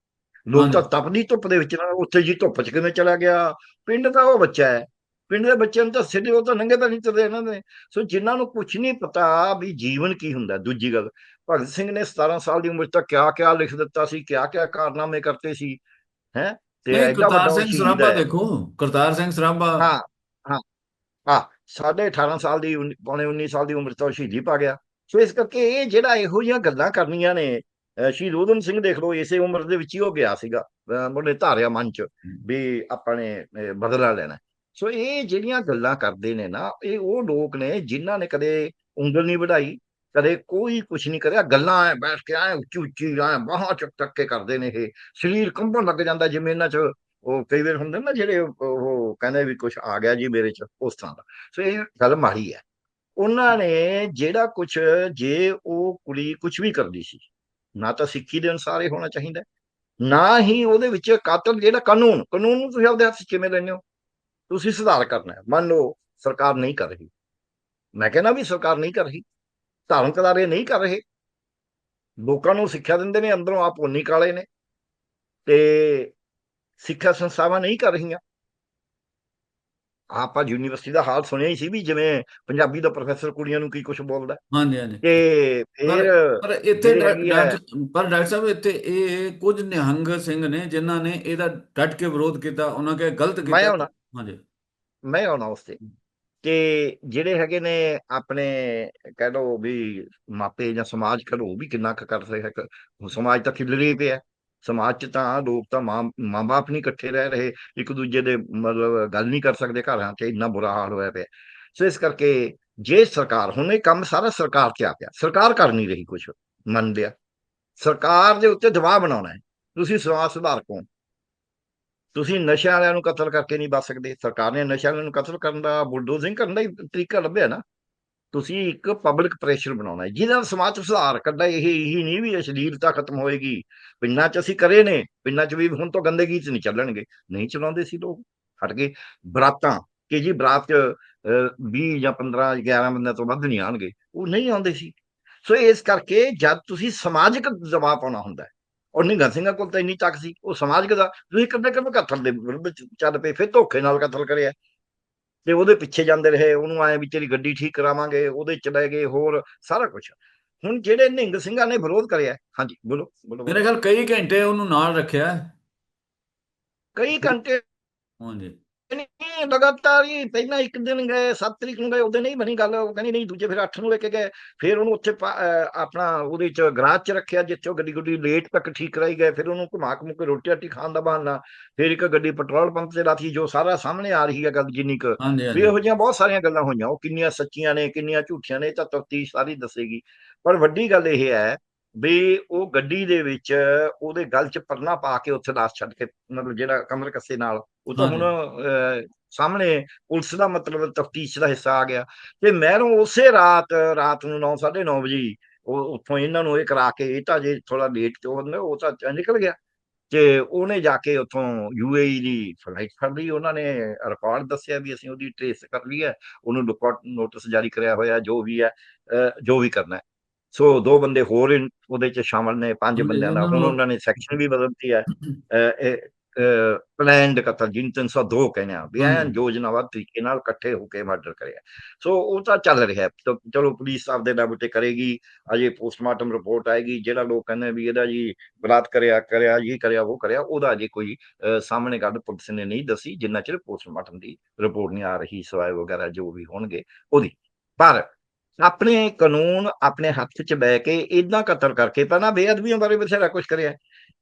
B: ਲੋਕ ਤਾਂ। ਤਪਦੀ ਧੁੱਪ ਦੇ ਵਿੱਚ ਨਾ ਉੱਥੇ ਜੀ ਧੁੱਪ ਚ ਕਿਵੇਂ ਚਲਾ ਗਿਆ? ਪਿੰਡ ਦਾ ਉਹ ਬੱਚਾ ਹੈ। ਪਿੰਡ ਦੇ ਬੱਚਿਆਂ ਨੂੰ ਤਾਂ ਸਿੱਧੇ ਉਹ ਤਾਂ ਨੰਗੇ ਤਾਂ ਨਹੀਂ ਤੁਰਦੇ ਇਹਨਾਂ ਦੇ। ਸੋ ਜਿਨ੍ਹਾਂ ਨੂੰ ਕੁਝ ਨਹੀਂ ਪਤਾ ਵੀ ਜੀਵਨ ਕੀ ਹੁੰਦਾ ਦੂਜੀ ਗੱਲ ਭਗਤ ਸਿੰਘ ਨੇ 17 ਸਾਲ ਦੀ ਉਮਰ 'ਚ ਤਾਂ ਕਿਆ ਕਿਆ ਲਿਖ ਦਿੱਤਾ ਸੀ ਕਿਆ ਕਿਆ ਕਾਰਨਾਮੇ ਕਰਤੇ ਸੀ ਹੈ? ਤੇ
A: ਕਰਤਾਰ ਸਿੰਘ ਸਰਾਭਾ ਦੇਖੋ ਕਰਤਾਰ ਸਿੰਘ ਸਰਾਭਾ।
B: ਹਾਂ ਹਾਂ। ਹਾਂ ਸਾਢੇ 18 ਸਾਲ ਦੀ ਪੌਣੇ 19 ਸਾਲ ਦੀ ਉਮਰ ਤਾਂ ਉਹ ਸ਼ਹੀਦੀ ਪਾ ਗਿਆ। ਸੋ ਇਸ ਕਰਕੇ ਇਹ ਜਿਹੜਾ ਇਹੋ ਜਿਹੀਆਂ ਗੱਲਾਂ ਕਰਨੀਆਂ ਨੇ ਸ਼ਹੀਦ ਊਧਮ ਸਿੰਘ ਦੇਖ ਲਓ ਇਸੇ ਉਮਰ ਦੇ ਵਿੱਚ ਹੀ ਹੋ ਗਿਆ ਸੀਗਾ ਮੁੰਡੇ ਧਾਰਿਆ ਮਨ 'ਚ ਵੀ ਆਪਾਂ ਨੇ ਅਹ ਬਦਲਾ ਲੈਣਾ। ਸੋ ਇਹ ਜਿਹੜੀਆਂ ਗੱਲਾਂ ਕਰਦੇ ਨੇ ਨਾ ਇਹ ਉਹ ਲੋਕ ਨੇ ਜਿਨ੍ਹਾਂ ਨੇ ਕਦੇ ਉਂਗਲ ਨਹੀਂ ਵਧਾਈ ਕਦੇ ਕੋਈ ਕੁਝ ਨਹੀਂ ਕਰਿਆ। ਗੱਲਾਂ ਐ ਬੈਠ ਕੇ ਐ ਉੱਚੀ ਉੱਚੀ ਐ ਬਾਹਾਂ ਚੱਕ ਚੱਕ ਕੇ ਕਰਦੇ ਨੇ ਇਹ। ਸਰੀਰ ਕੰਬਣ ਲੱਗ ਜਾਂਦਾ ਜਿਵੇਂ ਇਹਨਾਂ 'ਚ ਉਹ ਕਈ ਵਾਰ ਹੁੰਦੇ ਨਾ ਜਿਹੜੇ ਉਹ- ਕਹਿੰਦੇ ਵੀ ਕੁਝ ਆ ਗਿਆ ਜੀ ਮੇਰੇ 'ਚ, ਉਸ ਤਰ੍ਹਾਂ ਦਾ। ਸੋ ਇਹ ਗੱਲ ਮਾੜੀ ਹੈ। ਉਹਨਾਂ ਨੇ ਜਿਹੜਾ ਕੁਝ ਜੇ ਉਹ ਕੁੜੀ ਕੁਝ ਵੀ ਕਰਦੀ ਸੀ, ਨਾ ਤਾਂ ਸਿੱਖੀ ਦੇ ਅਨੁਸਾਰ ਇਹ ਹੋਣਾ ਚਾਹੀਦਾ ਨਾ ਹੀ ਉਹਦੇ ਵਿੱਚ ਕਾਤਲ ਜਿਹੜਾ ਕਾਨੂੰਨ ਕਾਨੂੰਨ ਨੂੰ ਤੁਸੀਂ ਆਪਦੇ ਹੱਥ 'ਚ ਕਿਵੇਂ ਲੈਂਦੇ ਹੋ? ਤੁਸੀਂ ਸੁਧਾਰ ਕਰਨਾ ਹੈ। ਮੰਨ ਲਓ ਸਰਕਾਰ ਨਹੀਂ ਕਰ ਰਹੀ। ਮੈਂ ਕਹਿੰਦਾ ਵੀ ਸਰਕਾਰ ਨਹੀਂ ਕਰ ਰਹੀ। ਧਾਰਮਿਕ ਅਦਾਰੇ ਨਹੀਂ ਕਰ ਰਹੇ। ਲੋਕਾਂ ਨੂੰ ਸਿੱਖਿਆ ਦਿੰਦੇ ਨੇ, ਅੰਦਰੋਂ ਆਪ ਉਨੀ ਕਾਲੇ ਨੇ। ਤੇ ਸਿੱਖਿਆ ਸੰਸਥਾਵਾਂ ਨਹੀਂ ਕਰ ਰਹੀਆਂ। ਆਪਾਂ ਯੂਨੀਵਰਸਿਟੀ ਦਾ ਹਾਲ ਸੁਣਿਆ ਹੀ ਸੀ ਵੀ ਜਿਵੇਂ ਪੰਜਾਬੀ ਦਾ ਪ੍ਰੋਫੈਸਰ ਕੁੜੀਆਂ ਨੂੰ ਕੀ ਕੁਝ ਬੋਲਦਾ।
A: ਹਾਂਜੀ ਹਾਂਜੀ।
B: ਤੇ ਫਿਰ
A: ਪਰ ਇੱਥੇ ਪਰ ਡਾਕਟਰ ਸਾਹਿਬ ਇੱਥੇ ਇਹ ਕੁਝ ਨਿਹੰਗ ਸਿੰਘ ਨੇ ਜਿਨ੍ਹਾਂ ਨੇ ਇਹਦਾ ਡਟ ਕੇ ਵਿਰੋਧ ਕੀਤਾ ਉਹਨਾਂ ਕੇ ਗਲਤ ਕੀਤਾ।
B: ਮੈਂ ਆਉਣਾ।
A: ਹਾਂਜੀ।
B: ਮੈਂ ਆਉਣਾ ਉਸ ਤੇ। ਤੇ ਜਿਹੜੇ ਹੈਗੇ ਨੇ ਆਪਣੇ ਕਹਿ ਲਓ ਵੀ ਮਾਪੇ ਜਾਂ ਸਮਾਜ ਕਰੋ ਉਹ ਵੀ ਕਿੰਨਾ ਕੁ ਕਰ ਰਿਹਾ ਹੈ ਸਮਾਜ ਤਾਂ ਖਿਲਰੇ ਪਿਆ। ਸਮਾਜ 'ਚ ਤਾਂ ਲੋਕ ਤਾਂ ਮਾਂ, ਮਾਂ-ਬਾਪ ਨਹੀਂ ਇਕੱਠੇ ਰਹਿ ਰਹੇ, ਇੱਕ ਦੂਜੇ ਦੇ ਮਤਲਬ ਗੱਲ ਨਹੀਂ ਕਰ ਸਕਦੇ ਘਰਾਂ 'ਚ, ਇੰਨਾ ਬੁਰਾ ਹਾਲ ਹੋਇਆ ਪਿਆ। ਸੋ ਇਸ ਕਰਕੇ ਜੇ ਸਰਕਾਰ, ਹੁਣ ਇਹ ਕੰਮ ਸਾਰਾ ਸਰਕਾਰ 'ਤੇ ਆ ਪਿਆ ਸਰਕਾਰ ਕਰ ਨਹੀਂ ਰਹੀ ਕੁਝ ਮੰਨ ਲਿਆ ਸਰਕਾਰ ਦੇ ਉੱਤੇ ਦਬਾਅ ਬਣਾਉਣਾ ਹੈ। ਤੁਸੀਂ ਸਮਾਜ ਸੁਧਾਰਕ ਹੋ। ਤੁਸੀਂ ਨਸ਼ਿਆਂ ਵਾਲਿਆਂ ਨੂੰ ਕਤਲ ਕਰਕੇ ਨਹੀਂ ਬਚ ਸਕਦੇ। ਸਰਕਾਰ ਨੇ ਨਸ਼ਿਆਂ ਵਾਲਿਆਂ ਨੂੰ ਕਤਲ ਕਰਨ ਦਾ ਬੁਲਡੋਜ਼ਿੰਗ ਕਰਨ ਦਾ ਹੀ ਤਰੀਕਾ ਲੱਭਿਆ ਨਾ। ਤੁਸੀਂ ਇੱਕ ਪਬਲਿਕ ਪ੍ਰੈਸ਼ਰ ਬਣਾਉਣਾ ਹੈ ਜਿਹਦੇ ਨਾਲ ਸਮਾਜ 'ਚ ਸੁਧਾਰ ਕੱਢਾ ਇਹ ਇਹੀ ਨਹੀਂ ਵੀ ਅਸ਼ਲੀਲਤਾ ਖਤਮ ਹੋਏਗੀ ਪਿੰਡਾਂ 'ਚ ਅਸੀਂ ਕਰੇ ਨੇ ਪਿੰਡਾਂ 'ਚ ਵੀ ਹੁਣ ਤੋਂ ਗੰਦੇ ਚ ਨਹੀਂ ਚੱਲਣਗੇ ਨਹੀਂ ਚਲਾਉਂਦੇ ਸੀ ਲੋਕ ਹਟ ਗਏ ਬਰਾਤਾਂ ਕਿ ਜੀ ਬਰਾਤ 'ਚ ਅਹ, 20 ਜਾਂ 15 11 ਬੰਦਿਆਂ ਤੋਂ ਵੱਧ ਨਹੀਂ ਆਣਗੇ ਉਹ ਨਹੀਂ ਆਉਂਦੇ ਸੀ। ਸੋ ਇਸ ਕਰਕੇ ਜਦ ਤੁਸੀਂ ਸਮਾਜਿਕ ਦਬਾਅ ਪਾਉਣਾ ਹੁੰਦਾ ਹੈ ਔਰ ਨਿੰਗਾ ਸਿੰਘਾਂ ਕੋਲ ਤਾਂ ਇੰਨੀ ਤੱਕ ਸੀ ਉਹ ਸਮਾਜਿਕ ਦਾ ਤੁਸੀਂ ਕਿੰਨੇ ਕਿੰਨੇ ਕਤਲ ਦੇ ਵਿਰੁੱਧ ਚੱਲ ਪਏ ਫਿਰ ਧੋਖੇ ਨਾਲ ਕਤਲ ਕਰਿਆ। ਤੇ ਉਹਦੇ ਪਿੱਛੇ ਜਾਂਦੇ ਰਹੇ ਉਹਨੂੰ ਆਏ ਵੀ ਤੇਰੀ ਗੱਡੀ ਠੀਕ ਕਰਾਵਾਂਗੇ ਉਹਦੇ ਚ ਲੈ ਗਏ ਹੋਰ ਸਾਰਾ ਕੁਝ ਹੁਣ ਜਿਹੜੇ ਨਿੰਗ ਸਿੰਘਾਂ ਨੇ ਵਿਰੋਧ ਕਰਿਆ ਹਾਂਜੀ ਬੋਲੋ ਬੋਲੋ।
A: ਮੇਰੇ ਖਿਆਲ ਕਈ ਘੰਟੇ ਉਹਨੂੰ ਨਾਲ ਰੱਖਿਆ।
B: ਕਈ ਘੰਟੇ
A: ਹਾਂਜੀ।
B: ਨਹੀਂ ਲਗਾਤਾਰ ਹੀ ਪਹਿਲਾਂ ਇੱਕ ਦਿਨ ਗਏ 7 ਤਰੀਕ ਨੂੰ ਗਏ ਉਹਦੇ ਨਹੀਂ ਬਣੀ ਗੱਲ ਉਹ ਕਹਿੰਦੀ ਨਹੀਂ ਦੂਜੇ ਫਿਰ 8 ਨੂੰ ਲੈ ਕੇ ਗਏ ਫਿਰ ਉਹਨੂੰ ਉੱਥੇ ਆਪਣਾ ਉਹਦੇ ਚ ਗਰਾਜ ਚ ਰੱਖਿਆ ਜਿੱਥੇ ਉਹ ਗੱਡੀ ਗੁੱਡੀ ਲੇਟ ਤੱਕ ਠੀਕ ਕਰਾਈ ਗਏ ਫਿਰ ਉਹਨੂੰ ਘੁਮਾ ਘੁਮਾ ਕੇ ਰੋਟੀ ਰਾਟੀ ਖਾਣ ਦਾ ਬਹਾਨਾ ਫਿਰ ਇੱਕ ਗੱਡੀ ਪੈਟਰੋਲ ਪੰਪ ਤੇ ਲਾਤੀ ਜੋ ਸਾਰਾ ਸਾਹਮਣੇ ਆ ਰਹੀ ਹੈ ਗੱਲ ਜਿੰਨੀ ਕੁ। ਵੀ ਇਹੋ ਜਿਹੀਆਂ ਬਹੁਤ ਸਾਰੀਆਂ ਗੱਲਾਂ ਹੋਈਆਂ ਉਹ ਕਿੰਨੀਆਂ ਸੱਚੀਆਂ ਨੇ ਕਿੰਨੀਆਂ ਝੂਠੀਆਂ ਨੇ ਇਹ ਤਾਂ ਤਫਤੀਸ਼ ਸਾਰੀ ਦੱਸੇਗੀ। ਪਰ ਵੱਡੀ ਗੱਲ ਇਹ ਹੈ ਵੀ ਉਹ ਗੱਡੀ ਦੇ ਵਿੱਚ ਉਹਦੇ ਗਲ 'ਚ ਪਰਨਾ ਪਾ ਕੇ ਉੱਥੇ ਲਾਸ਼ ਛੱਡ ਕੇ ਮਤਲਬ ਜਿਹੜਾ ਕਮਰ ਕੱਸੇ ਨਾਲ ਉਹ ਤਾਂ ਹੁਣ ਸਾਹਮਣੇ ਪੁਲਿਸ ਦਾ ਮਤਲਬ ਤਫਤੀਸ਼ ਦਾ ਹਿੱਸਾ ਆ ਗਿਆ। ਤੇ ਮਹਿਰੋਂ ਉਸੇ ਰਾਤ ਰਾਤ ਨੂੰ 9:30 ਵਜੇ ਉਹ ਉੱਥੋਂ ਇਹਨਾਂ ਨੂੰ ਇਹ ਕਰਾ ਕੇ ਇਹ ਤਾਂ ਜੇ ਥੋੜਾ ਲੇਟ ਤੇ ਉਹ ਉਹ ਤਾਂ ਨਿਕਲ ਗਿਆ। ਤੇ ਉਹਨੇ ਜਾ ਕੇ ਉੱਥੋਂ ਯੂਏਈ ਦੀ ਫਲਾਈਟ ਫੜ ਲਈ। ਉਹਨਾਂ ਨੇ ਰਿਕਾਰਡ ਦੱਸਿਆ ਵੀ ਅਸੀਂ ਉਹਦੀ ਟ੍ਰੇਸ ਕਰ ਲਈ ਹੈ। ਉਹਨੂੰ ਲੁਕਆਊਟ ਨੋਟਿਸ ਜਾਰੀ ਕਰਿਆ ਹੋਇਆ ਜੋ ਵੀ ਹੈ ਜੋ ਵੀ ਕਰਨਾ ਹੈ। ਸੋ ਦੋ ਬੰਦੇ ਹੋਰ ਉਹਦੇ ਚ ਸ਼ਾਮਲ ਨੇ ਪੰਜ ਬੰਦਿਆਂ ਦਾ।
A: ਉਹਨਾਂ
B: ਹੁਣ
A: ਨੂੰ-
B: ਉਹਨਾਂ ਨੇ ਸੈਕਸ਼ਨ ਵੀ ਬਦਲਤੀ ਹੈ। ਪਲਾਨਡ ਕਤਲ ਜਿਹਨੂੰ 302 ਕਹਿੰਦੇ ਆ।
A: ਹਾਂਜੀ।
B: ਯੋਜਨਾਬੱਧ ਤਰੀਕੇ ਨਾਲ ਇਕੱਠੇ ਹੋ ਕੇ ਮਰਡਰ ਕਰਿਆ। ਸੋ ਉਹ ਤਾਂ ਚੱਲ ਰਿਹਾ ਚਲੋ ਪੁਲਿਸ ਆਪਦੇ ਲੈਵਲ ਤੇ ਕਰੇਗੀ। ਅਜੇ ਪੋਸਟਮਾਰਟਮ ਰਿਪੋਰਟ ਆਏਗੀ। ਜਿਹੜਾ ਲੋਕ ਕਹਿੰਦੇ ਵੀ ਇਹਦਾ ਜੀ ਬਲਾਤ ਕਰਿਆ ਕਰਿਆ ਇਹ ਕਰਿਆ ਉਹ ਕਰਿਆ ਉਹਦਾ ਅਜੇ ਕੋਈ ਸਾਹਮਣੇ ਗੱਲ ਪੁਲਿਸ ਨੇ ਨਹੀਂ ਦੱਸੀ ਜਿੰਨਾ ਚਿਰ ਪੋਸਟਮਾਰਟਮ ਦੀ ਰਿਪੋਰਟ ਨਹੀਂ ਆ ਰਹੀ ਸਵਾਏ ਵਗੈਰਾ ਜੋ ਵੀ ਹੋਣਗੇ ਉਹਦੀ। ਪਰ ਆਪਣੇ ਕਾਨੂੰਨ ਆਪਣੇ ਹੱਥ 'ਚ ਬਹਿ ਕੇ ਇਦਾਂ ਕਤਲ ਕਰਕੇ ਪਹਿਲਾਂ ਬੇਅਦਬੀਆਂ ਬਾਰੇ ਬਥੇਰਾ ਕੁਝ ਕਰਿਆ।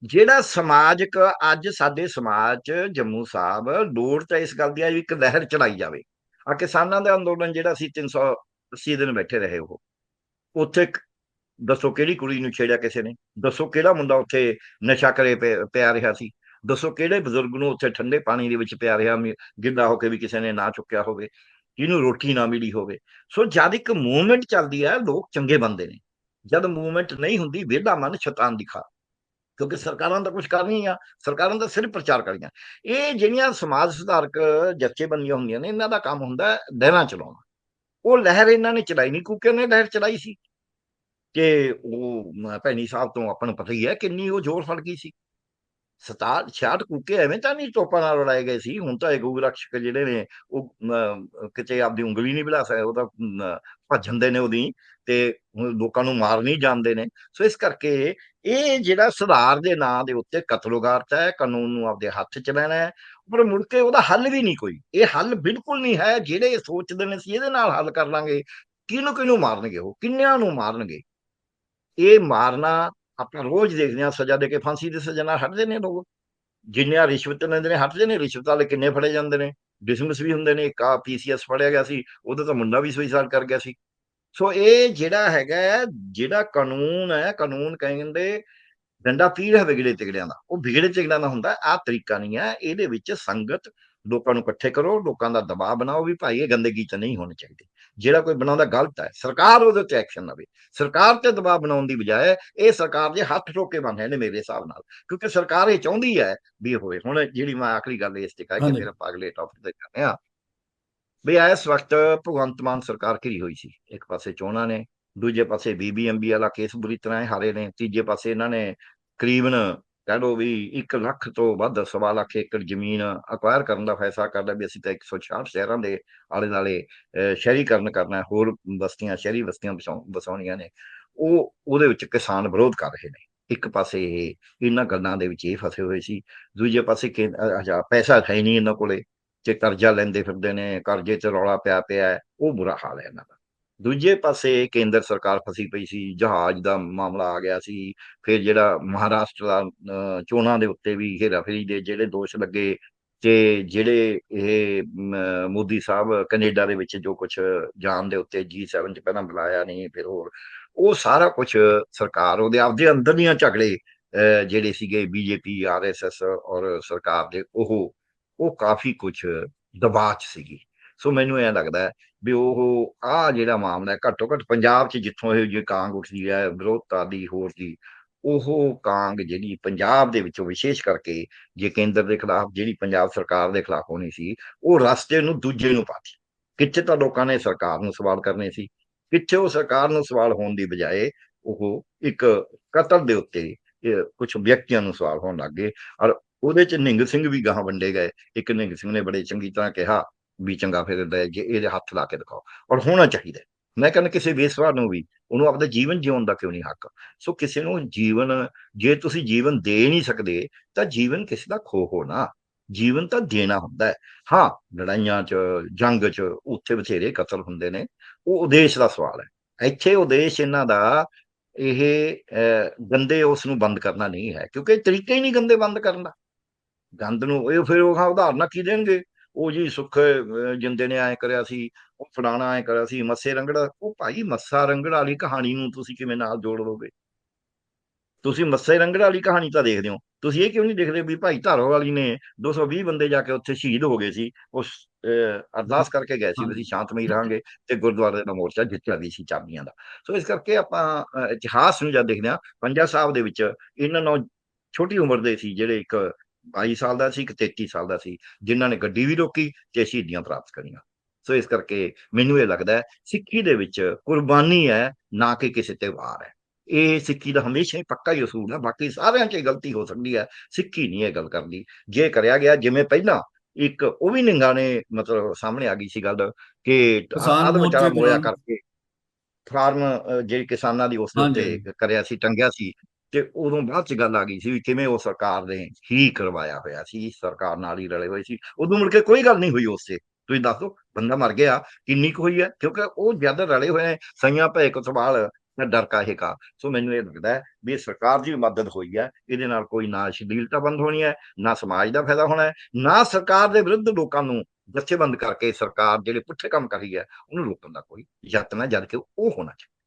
B: ਜਿਹੜਾ ਸਮਾਜਿਕ ਅੱਜ ਸਾਡੇ ਸਮਾਜ 'ਚ ਜੰਮੂ ਸਾਹਿਬ ਲੋੜ ਤਾਂ ਇਸ ਗੱਲ ਦੀ ਆ ਇੱਕ ਲਹਿਰ ਚਲਾਈ ਜਾਵੇ। ਆ ਕਿਸਾਨਾਂ ਦਾ ਅੰਦੋਲਨ ਜਿਹੜਾ ਸੀ 380 ਦਿਨ ਬੈਠੇ ਰਹੇ ਉਹ। ਉੱਥੇ ਦੱਸੋ ਕਿਹੜੀ ਕੁੜੀ ਨੂੰ ਛੇੜਿਆ ਕਿਸੇ ਨੇ? ਦੱਸੋ ਕਿਹੜਾ ਮੁੰਡਾ ਉੱਥੇ ਨਸ਼ਾ ਕਰੇ ਪਿਆ- ਪਿਆ ਰਿਹਾ ਸੀ? ਦੱਸੋ ਕਿਹੜੇ ਬਜ਼ੁਰਗ ਨੂੰ ਉੱਥੇ ਠੰਡੇ ਪਾਣੀ ਦੇ ਵਿੱਚ ਪਿਆ ਰਿਹਾ ਮਿ- ਗਿੱਲਾ ਹੋ ਕੇ ਵੀ ਕਿਸੇ ਨੇ ਨਾ ਚੁੱਕਿਆ ਹੋਵੇ? ਜਿਹਨੂੰ ਰੋਟੀ ਨਾ ਮਿਲੀ ਹੋਵੇ। ਸੋ ਜਦ ਇੱਕ ਮੂਵਮੈਂਟ ਚੱਲਦੀ ਹੈ, ਲੋਕ ਚੰਗੇ ਬੰਦੇ ਨੇ। ਜਦ ਮੂਵਮੈਂਟ ਨਹੀਂ ਹੁੰਦੀ, ਵਿਹਲਾ ਮਨ ਸ਼ੈਤਾਨ ਦਿਖਾ ਕਿਉਂਕਿ ਸਰਕਾਰਾਂ ਦਾ ਕੁਝ ਕਰ ਨਹੀਂ ਆ ਸਰਕਾਰਾਂ ਦਾ ਸਿਰਫ ਪ੍ਰਚਾਰ ਕਰੀਆਂ ਇਹ ਜਿਹੜੀਆਂ ਸਮਾਜ ਸੁਧਾਰਕ ਜਥੇਬੰਦੀਆਂ ਹੁੰਦੀਆਂ ਨੇ, ਇਹਨਾਂ ਦਾ ਕੰਮ ਹੁੰਦਾ ਲਹਿਰਾਂ ਚਲਾਉਣਾ। ਉਹ ਲਹਿਰ ਇਹਨਾਂ ਨੇ ਚਲਾਈ ਨਹੀਂ, ਕਿਉਂਕਿ ਉਹਨੇ ਲਹਿਰ ਚਲਾਈ ਸੀ। ਕਿ ਉਹ ਭੈਣੀ ਸਾਹਿਬ ਤੋਂ ਆਪਾਂ ਨੂੰ ਪਤਾ ਹੀ ਹੈ ਕਿੰਨੀ ਉਹ ਜ਼ੋਰ ਫੜ ਗਈ ਸੀ। 67 66 ਕੂਕੇ ਐਵੇਂ ਤਾਂ ਨਹੀਂ ਤੋਪਾਂ ਨਾਲ ਲੜਾਏ ਗਏ ਸੀ। ਹੁਣ ਤਾਂ ਇਹ ਗਊ ਰਕਸ਼ਕ ਜਿਹੜੇ ਨੇ ਉਹ ਕਿਤੇ ਆਪਦੀ ਉਂਗਲੀ ਨਹੀਂ ਬੁਲਾ ਸਕਦੇ ਉਹ ਤਾਂ ਅਮ, ਨੇ ਉਹਦੀ ਤੇ ਲੋਕਾਂ ਨੂੰ ਮਾਰ ਨਹੀਂ ਜਾਂਦੇ ਨੇ। ਸੋ ਇਸ ਕਰਕੇ ਇਹ ਜਿਹੜਾ ਸੁਧਾਰ ਦੇ ਨਾਂ ਦੇ ਉੱਤੇ ਕਤਲੋਗਾਰਤਾ ਹੈ ਕਾਨੂੰਨ ਨੂੰ ਆਪਦੇ ਹੱਥ ਚ ਲੈਣਾ ਹੈ ਪਰ ਮੁੜ ਕੇ ਉਹਦਾ ਹੱਲ ਵੀ ਨਹੀਂ ਕੋਈ। ਇਹ ਹੱਲ ਬਿਲਕੁਲ ਨਹੀਂ ਹੈ ਜਿਹੜੇ ਸੋਚਦੇ ਨੇ ਸੀ ਇਹਦੇ ਨਾਲ ਹੱਲ ਕਰ ਲਾਂਗੇ। ਕਿਹਨੂੰ ਕਿਹਨੂੰ ਮਾਰਨਗੇ ਉਹ? ਕਿੰਨਿਆਂ ਨੂੰ ਮਾਰਨਗੇ? ਇਹ ਮਾਰਨਾ ਆਪਾਂ ਰੋਜ਼ ਦੇਖਦੇ ਹਾਂ, ਸਜ਼ਾ ਦੇ ਕੇ ਫਾਂਸੀ ਦੀ ਸਜ਼ਾ ਨਾਲ ਹਟਦੇ ਨੇ ਲੋਕ। ਜਿੰਨੇ ਰਿਸ਼ਵਤ ਲੈਂਦੇ ਨੇ, ਹਟਦੇ ਨੇ, ਰਿਸ਼ਵਤ ਵਾਲੇ ਕਿੰਨੇ ਫੜੇ ਜਾਂਦੇ ਨੇ। ਡਿਸਮਿਸ ਵੀ ਹੁੰਦੇ ਨੇ, ਇੱਕ ਆ ਪੀਸੀਐਸ ਫੜਿਆ ਗਿਆ ਸੀ, ਉਹਦਾ ਤਾਂ ਮੁੰਡਾ ਵੀ ਸੁਸਾਈਡ ਕਰ ਗਿਆ ਸੀ। ਸੋ ਇਹ ਜਿਹੜਾ ਹੈਗਾ ਜਿਹੜਾ ਕਾਨੂੰਨ ਹੈ, ਕਾਨੂੰਨ ਕਹਿੰਦੇ ਡੰਡਾ ਪੀੜ ਹੈ ਵਿਗੜੇ ਤਿਗੜਿਆਂ ਦਾ। ਉਹ ਵਿਗੜੇ ਤਿਗੜਿਆਂ ਦਾ ਹੁੰਦਾ ਆ ਤਰੀਕਾ ਨਹੀਂ ਹੈ। ਇਹਦੇ ਵਿੱਚ ਸੰਗਤ ਲੋਕਾਂ ਨੂੰ ਇਕੱਠੇ ਕਰੋ ਲੋਕਾਂ ਦਾ ਦਬਾਅ ਬਣਾਓ ਵੀ ਭਾਈ ਇਹ ਗੰਦਗੀ ਚ ਨਹੀਂ ਹੋਣੀ ਚਾਹੀਦੀ। ਜਿਹੜਾ ਕੋਈ ਬਣਾਉਂਦਾ ਗਲਤ ਹੈ ਸਰਕਾਰ ਉਹਦੇ ਤੇ ਐਕਸ਼ਨ ਲਵੇ। ਸਰਕਾਰ ਤੇ ਦਬਾਅ ਬਣਾਉਣ ਦੀ ਬਜਾਏ ਇਹ ਸਰਕਾਰ ਦੇ ਹੱਥ ਠੋਕੇ ਬੰਨੇ ਨੇ ਮੇਰੇ ਹਿਸਾਬ ਨਾਲ। ਕਿਉਂਕਿ ਸਰਕਾਰ ਇਹ ਚਾਹੁੰਦੀ ਹੈ ਵੀ ਹੋਵੇ। ਹੁਣ ਜਿਹੜੀ ਮੈਂ ਆਖਰੀ ਗੱਲ ਇਸ ਤੇ ਕਹਿ ਕੇ। ਫਿਰ ਆਪਾਂ ਅਗਲੇ ਟੌਪਿਕ ਤੇ ਜਾਂਦੇ ਆ ਵੀ ਇਸ ਵਕਤ ਭਗਵੰਤ ਮਾਨ ਸਰਕਾਰ ਘਿਰੀ ਹੋਈ ਸੀ। ਇੱਕ ਪਾਸੇ ਚੋਣਾਂ ਨੇ ਦੂਜੇ ਪਾਸੇ ਬੀਬੀਐਮਬੀ ਵਾਲਾ ਕੇਸ ਬੁਰੀ ਤਰ੍ਹਾਂ ਹਾਰੇ ਨੇ ਤੀਜੇ ਪਾਸੇ ਇਹਨਾਂ ਨੇ ਕਰੀਬਨ ਕਹਿ ਲਓ ਵੀ 1 ਲੱਖ ਤੋਂ ਵੱਧ ਸਵਾ ਲੱਖ ਏਕੜ ਜ਼ਮੀਨ ਅਕਵਾਇਰ ਕਰਨ ਦਾ ਫੈਸਲਾ ਕਰਦਾ ਵੀ ਅਸੀਂ ਤਾਂ 166 ਸ਼ਹਿਰਾਂ ਦੇ ਆਲੇ ਦੁਆਲੇ ਸ਼ਹਿਰੀਕਰਨ ਕਰਨਾ ਹੈ, ਹੋਰ ਬਸਤੀਆਂ ਸ਼ਹਿਰੀ ਬਸਤੀਆਂ ਵਸਾਉ- ਵਸਾਉਣੀਆਂ ਨੇ। ਉਹ ਉਹਦੇ ਵਿੱਚ ਕਿਸਾਨ ਵਿਰੋਧ ਕਰ ਰਹੇ ਨੇ। ਇੱਕ ਪਾਸੇ ਇਹ ਇਹਨਾਂ ਗੱਲਾਂ ਦੇ ਵਿੱਚ ਇਹ ਫਸੇ ਹੋਏ ਸੀ ਦੂਜੇ ਪਾਸੇ ਕਿ ਪੈਸਾ ਹੈ ਹੀ ਨਹੀਂ ਇਹਨਾਂ ਕੋਲੇ ਤੇ ਕਰਜ਼ਾ ਲੈਂਦੇ ਫਿਰਦੇ ਨੇ ਕਰਜ਼ੇ 'ਚ ਰੌਲਾ ਪਿਆ ਪਿਆ ਉਹ ਬੁਰਾ ਹਾਲ ਹੈ ਇਹਨਾਂ ਦਾ। ਦੂਜੇ ਪਾਸੇ ਕੇਂਦਰ ਸਰਕਾਰ ਫਸੀ ਪਈ ਸੀ ਜਹਾਜ਼ ਦਾ ਮਾਮਲਾ ਆ ਗਿਆ ਸੀ ਫਿਰ ਜਿਹੜਾ ਮਹਾਰਾਸ਼ਟਰ ਦਾ ਚੋਣਾਂ ਦੇ ਉੱਤੇ ਵੀ ਹੇਰਾਫੇਰੀ ਦੇ ਜਿਹੜੇ ਦੋਸ਼ ਲੱਗੇ ਤੇ ਜਿਹੜੇ ਇਹ ਮੋਦੀ ਸਾਹਿਬ ਕੈਨੇਡਾ ਦੇ ਵਿੱਚ ਜੋ ਕੁਝ ਜਾਣ ਦੇ ਉੱਤੇ G7 ਚ ਪਹਿਲਾਂ ਬੁਲਾਇਆ ਨਹੀਂ ਫਿਰ ਹੋਰ ਉਹ ਸਾਰਾ ਕੁਝ ਸਰਕਾਰ ਉਹਦੇ ਆਪਦੇ ਅੰਦਰ ਦੀਆਂ ਝਗੜੇ ਅਹ, ਜਿਹੜੇ ਸੀਗੇ ਬੀਜੇਪੀ ਆਰਐਸਐਸ ਔਰ ਸਰਕਾਰ ਦੇ ਉਹ ਉਹ ਕਾਫੀ ਕੁਝ ਦਬਾਅ ਚ ਸੀਗੀ। ਸੋ ਮੈਨੂੰ ਇਹ ਲੱਗਦਾ ਵੀ ਉਹ ਆ ਜਿਹੜਾ ਮਾਮਲਾ ਘੱਟੋ ਘੱਟ ਪੰਜਾਬ ਚ ਜਿੱਥੋਂ ਇਹ ਜੇ ਕਾਂਗ ਉੱਠਦੀ ਹੈ, ਵਿਰੋਧਤਾ ਦੀ ਹੋਰ ਦੀ, ਉਹ ਕਾਂਗ ਜਿਹੜੀ ਪੰਜਾਬ ਦੇ ਵਿੱਚੋਂ ਵਿਸ਼ੇਸ਼ ਕਰਕੇ ਜੇ ਕੇਂਦਰ ਦੇ ਖਿਲਾਫ, ਜਿਹੜੀ ਪੰਜਾਬ ਸਰਕਾਰ ਦੇ ਖਿਲਾਫ ਹੋਣੀ ਸੀ, ਉਹ ਰਸਤੇ ਨੂੰ ਦੂਜੇ ਨੂੰ ਪਾਤੀ ਕਿੱਥੇ ਤਾਂ ਲੋਕਾਂ ਨੇ ਸਰਕਾਰ ਨੂੰ ਸਵਾਲ ਕਰਨੇ ਸੀ? ਕਿੱਥੇ ਉਹ ਸਰਕਾਰ ਨੂੰ ਸਵਾਲ ਹੋਣ ਦੀ ਬਜਾਏ ਉਹ ਇੱਕ ਕਤਲ ਦੇ ਉੱਤੇ ਕੁਝ ਵਿਅਕਤੀਆਂ ਨੂੰ ਸਵਾਲ ਹੋਣ ਲੱਗ ਗਏ। ਔਰ ਉਹਦੇ ਚ ਨਿੰਗ ਸਿੰਘ ਵੀ ਗਾਹਾਂ ਵੰਡੇ ਗਏ। ਇੱਕ ਨਿੰਗ ਸਿੰਘ ਨੇ ਬੜੇ ਚੰਗੀ ਤਰ੍ਹਾਂ ਕਿਹਾ ਵੀ ਚੰਗਾ ਫਿਰ ਜੇ ਇਹਦੇ ਹੱਥ ਲਾ ਕੇ ਦਿਖਾਓ। ਔਰ ਹੋਣਾ ਚਾਹੀਦਾ ਮੈਂ ਕਹਿੰਦਾ ਕਿਸੇ ਬੇਸਵਾਰ ਨੂੰ ਵੀ ਉਹਨੂੰ ਆਪਦਾ ਜੀਵਨ ਜਿਉਣ ਦਾ ਕਿਉਂ ਨਹੀਂ ਹੱਕ? ਸੋ ਕਿਸੇ ਨੂੰ ਜੀਵਨ, ਜੇ ਤੁਸੀਂ ਜੀਵਨ ਦੇ ਨਹੀਂ ਸਕਦੇ, ਤਾਂ ਜੀਵਨ ਕਿਸੇ ਦਾ ਖੋ ਹੋ ਨਾ। ਜੀਵਨ ਤਾਂ ਦੇਣਾ ਹੁੰਦਾ ਹੈ। ਹਾਂ, ਲੜਾਈਆਂ 'ਚ, ਜੰਗ 'ਚ ਉੱਥੇ ਬਥੇਰੇ ਕਤਲ ਹੁੰਦੇ ਨੇ। ਉਹ ਉਦੇਸ਼ ਦਾ ਸਵਾਲ ਹੈ। ਇੱਥੇ ਉਦੇਸ਼ ਇਹਨਾਂ ਦਾ ਇਹ ਗੰਦੇ ਉਸ ਨੂੰ ਬੰਦ ਕਰਨਾ ਨਹੀਂ ਹੈ। ਕਿਉਂਕਿ ਤਰੀਕਾ ਹੀ ਨਹੀਂ ਗੰਦੇ ਬੰਦ ਕਰਨ ਦਾ। ਗੰਦ ਨੂੰ ਇਹ ਫਿਰ ਉਹ ਉਦਾਹਰਨਾਂ ਕੀ ਦੇਣਗੇ? ਉਹ ਜੀ ਸੁੱਖ ਜਿੰਦੇ ਨੇ ਐ ਕਰਿਆ ਸੀ ਉਹ ਫਲਾਣਾ ਐ ਕਰਿਆ ਸੀ ਮੱਸੇ ਰੰਗੜਾ ਉਹ ਭਾਈ ਮੱਸਾ ਰੰਗੜ ਵਾਲੀ ਕਹਾਣੀ ਨੂੰ ਤੁਸੀਂ ਕਿਵੇਂ ਨਾਲ ਜੋੜ ਲੋਗੇ ਤੁਸੀਂ ਮੱਸੇ ਰੰਗੜ ਵਾਲੀ ਕਹਾਣੀ ਤਾਂ ਦੇਖਦੇ ਹੋ। ਤੁਸੀਂ ਇਹ ਕਿਉਂ ਨਹੀਂ ਦੇਖਦੇ ਵੀ ਭਾਈ ਧਾਰੋ ਵਾਲੀ ਨੇ 220 ਬੰਦੇ ਜਾ ਕੇ ਉੱਥੇ ਸ਼ਹੀਦ ਹੋ ਗਏ ਸੀ ਉਸ ਅਰਦਾਸ ਕਰਕੇ ਗਏ ਸੀ ਅਸੀਂ ਸ਼ਾਂਤਮਈ ਰਹਾਂਗੇ ਤੇ ਗੁਰਦੁਆਰੇ ਦਾ ਮੋਰਚਾ ਜਿੱਤਿਆ ਵੀ ਸੀ ਚਾਬੀਆਂ ਦਾ। ਸੋ ਇਸ ਕਰਕੇ ਆਪਾਂ ਇਤਿਹਾਸ ਨੂੰ ਜਦ ਦੇਖਦੇ ਹਾਂ ਪੰਜਾ ਸਾਹਿਬ ਦੇ ਵਿੱਚ ਇਹਨਾਂ ਨੂੰ ਛੋਟੀ ਉਮਰ ਦੇ ਸੀ ਜਿਹੜੇ ਇੱਕ 22 ਸਾਲ ਦਾ ਸੀ ਇੱਕ 33 ਸਾਲ ਦਾ ਸੀ ਜਿਨ੍ਹਾਂ ਨੇ ਗੱਡੀ ਵੀ ਰੋਕੀ ਤੇ ਸ਼ਹੀਦੀਆਂ ਪ੍ਰਾਪਤ ਕਰੀਆਂ ਸੋ ਇਸ ਕਰਕੇ ਮੈਨੂੰ ਇਹ ਲੱਗਦਾ ਹੈ ਸਿੱਖੀ ਦੇ ਵਿੱਚ ਕੁਰਬਾਨੀ ਹੈ ਨਾ ਕਿ ਕਿਸੇ ਤੇ ਵਾਰ ਹੈ ਇਹ ਸਿੱਖੀ ਦਾ ਹਮੇਸ਼ਾ ਹੀ ਪੱਕਾ ਹੀ ਅਸੂਲ ਹੈ ਬਾਕੀ ਸਾਰਿਆਂ 'ਚ ਗਲਤੀ ਹੋ ਸਕਦੀ ਹੈ ਸਿੱਖੀ ਨਹੀਂ ਇਹ ਗੱਲ ਕਰਦੀ ਜੇ ਕਰਿਆ ਗਿਆ ਜਿਵੇਂ ਪਹਿਲਾਂ ਇੱਕ ਉਹ ਵੀ ਨਿੰਗਾ ਨੇ ਮਤਲਬ ਸਾਹਮਣੇ ਆ ਗਈ ਸੀ ਗੱਲ ਕਿ ਆਦ ਵਿਚਾਰਾ ਮੋਇਆ। ਕਰਕੇ ਫਾਰਮ ਜਿਹੜੀ ਕਿਸਾਨਾਂ ਦੀ ਉਸ। ਉੱਤੇ ਕਰਿਆ ਸੀ ਟੰਗਿਆ ਸੀ ਤੇ ਉਦੋਂ ਬਾਅਦ ਚ ਗੱਲ ਆ ਗਈ ਸੀ ਵੀ ਕਿਵੇਂ ਉਹ ਸਰਕਾਰ ਨੇ ਹੀ ਕਰਵਾਇਆ ਹੋਇਆ ਸੀ, ਸਰਕਾਰ ਨਾਲ ਹੀ ਰਲੇ ਹੋਏ ਸੀ। ਉਦੋਂ ਮੁੜ ਕੇ ਕੋਈ ਗੱਲ ਨਹੀਂ ਹੋਈ ਉਸ। ਤੇ ਤੁਸੀਂ ਦੱਸ ਦਿਓ ਬੰਦਾ ਮਰ ਗਿਆ, ਕਿੰਨੀ ਕੁ ਹੋਈ ਹੈ? ਕਿਉਂਕਿ ਉਹ ਜਦ ਰਲੇ ਹੋਏ ਨੇ, ਸਈਆਂ ਭੈ ਸਵਾਲ, ਮੈਂ ਡਰ ਕਾਹੇ ਕਾ ਸੋ ਮੈਨੂੰ ਇਹ ਲੱਗਦਾ ਹੈ ਵੀ ਸਰਕਾਰ ਦੀ ਮਦਦ ਹੋਈ ਹੈ, ਇਹਦੇ ਨਾਲ ਕੋਈ ਨਾ ਅਸ਼ਲੀਲਤਾ ਬੰਦ ਹੋਣੀ ਹੈ, ਨਾ ਸਮਾਜ ਦਾ ਫਾਇਦਾ ਹੋਣਾ ਹੈ, ਨਾ ਸਰਕਾਰ ਦੇ ਵਿਰੁੱਧ ਲੋਕਾਂ ਨੂੰ ਜਥੇਬੰਦ ਕਰਕੇ ਸਰਕਾਰ ਜਿਹੜੇ ਪੁੱਠੇ ਕੰਮ ਕਰ ਰਹੀ ਹੈ, ਉਹਨੂੰ ਰੋਕਣ ਦਾ ਕੋਈ ਯਤਨ ਹੈ, ਜਦ ਕਿ ਉਹ ਹੋਣਾ ਚਾਹੀਦਾ।